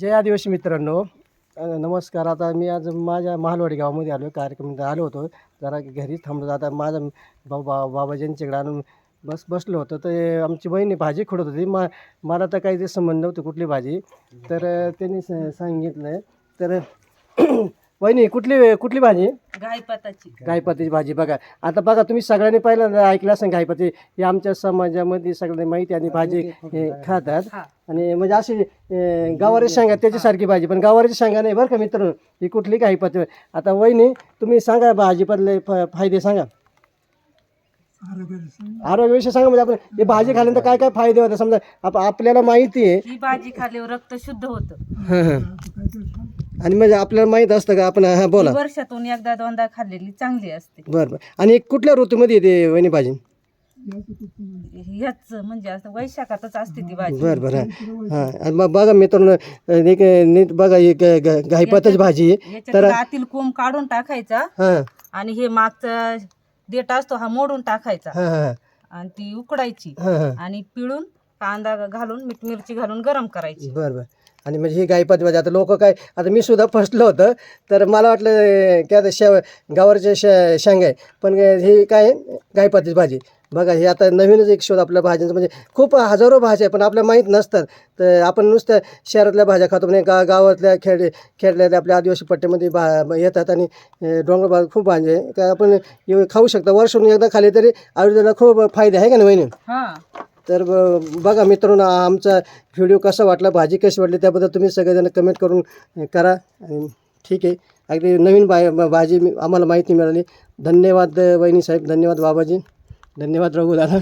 जय आदिवासी मित्रांनो. नमस्कार. आता मी आज माझ्या महालवाडी गावामध्ये आलो कार्यक्रम आलो होतो. जरा घरीच थांबलो. आता माझा बाबा बाबाजींच्याकडे आणून बस बसलो होतो तर आमची बहिणी भाजी खोडत होती. मा मला तर काही ते संबंध नव्हते कुठली भाजी. तर त्यांनी स- सांगितलं. तर बहिणी कुठली कुठली भाजी? गायपाताची. गायपतीची भाजी बघा. आता बघा तुम्ही सगळ्यांनी पहिल्यांदा ऐकलं असेल गायपती ही आमच्या समाजामध्ये सगळ्यांना माहिती आणि भाजी हे, खातात. हा. आणि म्हणजे अशी अं, गवारी शेंगा त्याच्यासारखी भाजी. पण गवारीची शेंगा नाही बरं का मित्र ही कुठली गायपती आता वहिनी तुम्ही सांगा भाजीपाले फ- फायदे सांगा. आरोग्याविषयी. सांगा म्हणजे आपण हे भाजी खाल्यानंतर काय काय फायदे होतात? समजा आप आपल्याला माहिती आहे. ही भाजी खाल्यावर रक्त शुद्ध होतं. हं, हं. आणि म्हणजे आपल्याला माहीत असतं का आपण हां बोला. वर्षातून एकदा दोनदा खाल्लेली चांगली असते. बरं बरं. आणि कुठल्या ऋतूमध्ये येते वहिनी भाजी? ह्याच म्हणजे असं वैशाखातच असते ती भाजी. बरं बरं. हां आणि मग बघा मित्रांनो एक नीट बघा ग- गायपातच भाजी आहे. याच्यात आतील कोंब काढून टाकायचा हां. आणि हे मागचा देठ असतो हा मोडून टाकायचा. हां हां. आणि ती उकडायची हां हां. आणि पिळून कांदा घालून मीठ मिरची घालून गरम करायची. बरं बरं. आणि म्हणजे ही गायपाती भाजी आता लोक काय आता मी सुद्धा फसलो होतं तर मला वाटलं काय आता शेव गावाचे शे शेंगा. आहे पण ही काय? गायपातीची भाजी. बघा हे आता नवीनच एक शोध आपल्या भाज्यांचं. म्हणजे खूप हजारो भाज्या आहे पण आपल्याला माहीत नसतात. तर आपण नुसत्या शहरातल्या भाज्या खातो म्हणजे गा गावातल्या खेड खेडल्यातल्या आपल्या आदिवासी पट्ट्यामध्ये भा येतात आणि डोंगर भाग खूप भाज्या आहे काय आपण खाऊ शकतो. वर्षातून एकदा खाली तरी आयुर्वेदाला खूप फायदे आहे का नाही हा. तर ब- बघा मित्रांनो आमचा व्हिडिओ कसा वाटला भाजी कशी वाटली त्याबद्दल तुम्ही सगळेजण कमेंट करून करा. ठीक आहे अगदी नवीन बा भाजी आम्हाला माहिती मिळाली. धन्यवाद वहिनी साहेब धन्यवाद बाबाजी. धन्यवाद रघु दादा